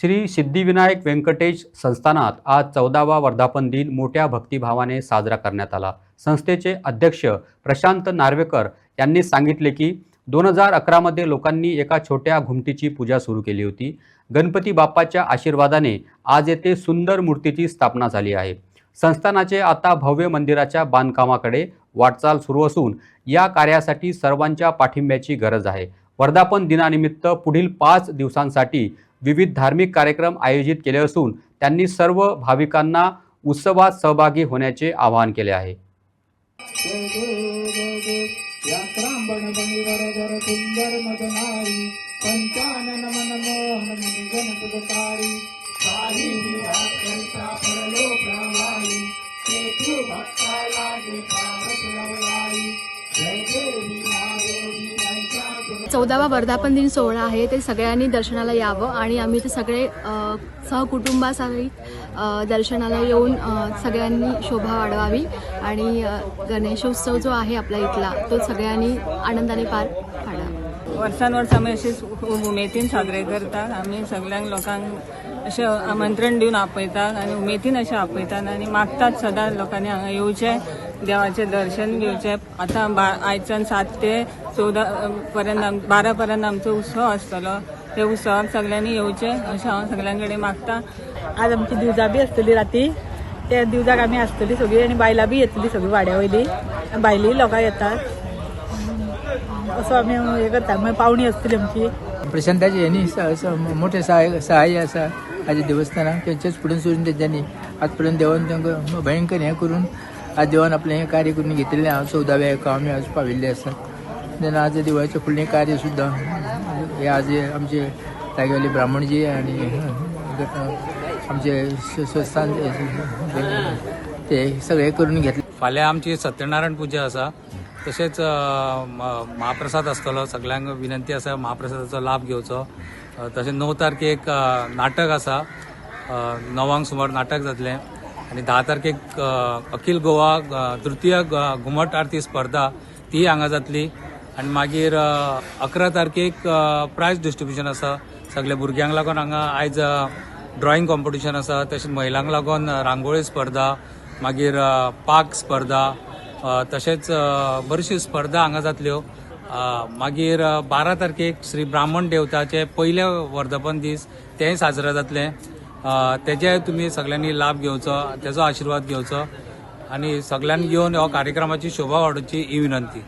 श्री सिद्धिविनायक व्यंकटेश संस्थानात आज चौदावा वर्धापन दिन मोठ्या भक्तिभावाने साजरा करण्यात आला. संस्थेचे अध्यक्ष प्रशांत नार्वेकर यांनी सांगितले की दोन हजार अकरामध्ये लोकांनी एका छोट्या घुमटीची पूजा सुरू केली होती. गणपती बाप्पाच्या आशीर्वादाने आज येथे सुंदर मूर्तीची स्थापना झाली आहे. संस्थानाचे आता भव्य मंदिराच्या बांधकामाकडे वाटचाल सुरू असून या कार्यासाठी सर्वांच्या पाठिंब्याची गरज आहे. वर्धापन दिनानिमित्त पुढील पाच दिवसांसाठी विविध धार्मिक कार्यक्रम आयोजित केले असून त्यांनी सर्व भाविकांना उत्सवात सहभागी होण्याचे आवाहन केले आहे. चौदावा वर्धापन दिन सोहळा आहे. ते सगळ्यांनी दर्शनाला यावं आणि आम्ही ते सगळे अ, सहकुटुंबासहित दर्शनाला येऊन सगळ्यांनी शोभा वाढवावी आणि गणेशोत्सव जो आहे आपला इथला तो सगळ्यांनी आनंदाने पार पाडावा. वर्सांवर्स आम्ही अशीच उमेदीन साजरे करतात. आमी सगळ्यांक लोकांक अशें आमंत्रण दिवन आपयतात आनी उमेदीन अशें आपयतात आनी मागतात सदां लोकांनी हांगा येवचें देवाचें दर्शन घेवचें आतां बा आयच्यान सात ते चवदा पर्यंत आम- बारा पर्यंत आमचो उत्सव आसतलो त्या उत्सवाक सगळ्यांनी येवचें अशें हांव सगल्यां कडेन मागता. आज आमची दिवजा बी आसतली राती. त्या दिवजाक आमी आसतली सगळी आनी बायलां बी येतली सगळी वाड्या वयली. भायलीं लोकां येतात. असो आमी हे करता. मागीर पावणी आसतली आमची. प्रशांताचे यांनी मोठे सहाय सहाय्य आसा हाज्या देवस्थानाक तेंचेच फुडें सोडून तेंच्यांनी आजपर्यंत देवान तांकां भयंकर हें करून आज देवान आपलें हें कार्य करून घेतिल्लें आज चौदाव्या हेका आमी आज पाविले आसा तेन्ना आज देवाचें फुडलें कार्य सुद्दां हे आज आमचे जागेवाले ब्राह्मणजी आनी आमचे स- संस्थान ते सगळे करून घेतले. फाल्यां आमची सत्यनारायण पुजा आसा तशेंच महाप्रसाद आसतलो सगळ्यांक विनंती आसा महाप्रसादाचो लाभ घेवचो तशेंच णव तारखेक नाटक आसा णवांक सुमार नाटक जातलें. आनी धा तारखेक अखिल गोवा तृतीय घुमट आरती स्पर्धा ती हांगा जातली आनी मागीर अकरा तारखेक प्रायज डिस्ट्रिब्युशन आसा. सगळ्या भुरग्यांक लागून हांगा आयज ड्रॉइंग कॉम्पिटिशन आसा. तशेंच महिलांक लागून रांगोळी स्पर्धा मागीर पाक स्पर्धा तशेंच अ, स्पर्धा हांगा जातल्यो मागीर बारा तारखेक श्री ब्राह्मण देवताचे पयले वर्धापन दीस तेंय साजरे जातलें. तेजे तुमी सगळ्यांनी लाभ घेवचो तेजो आशिर्वाद घेवचो आनी सगळ्यांनी येवन हो कार्यक्रमाची शोभा वाडोवची ही विनंती.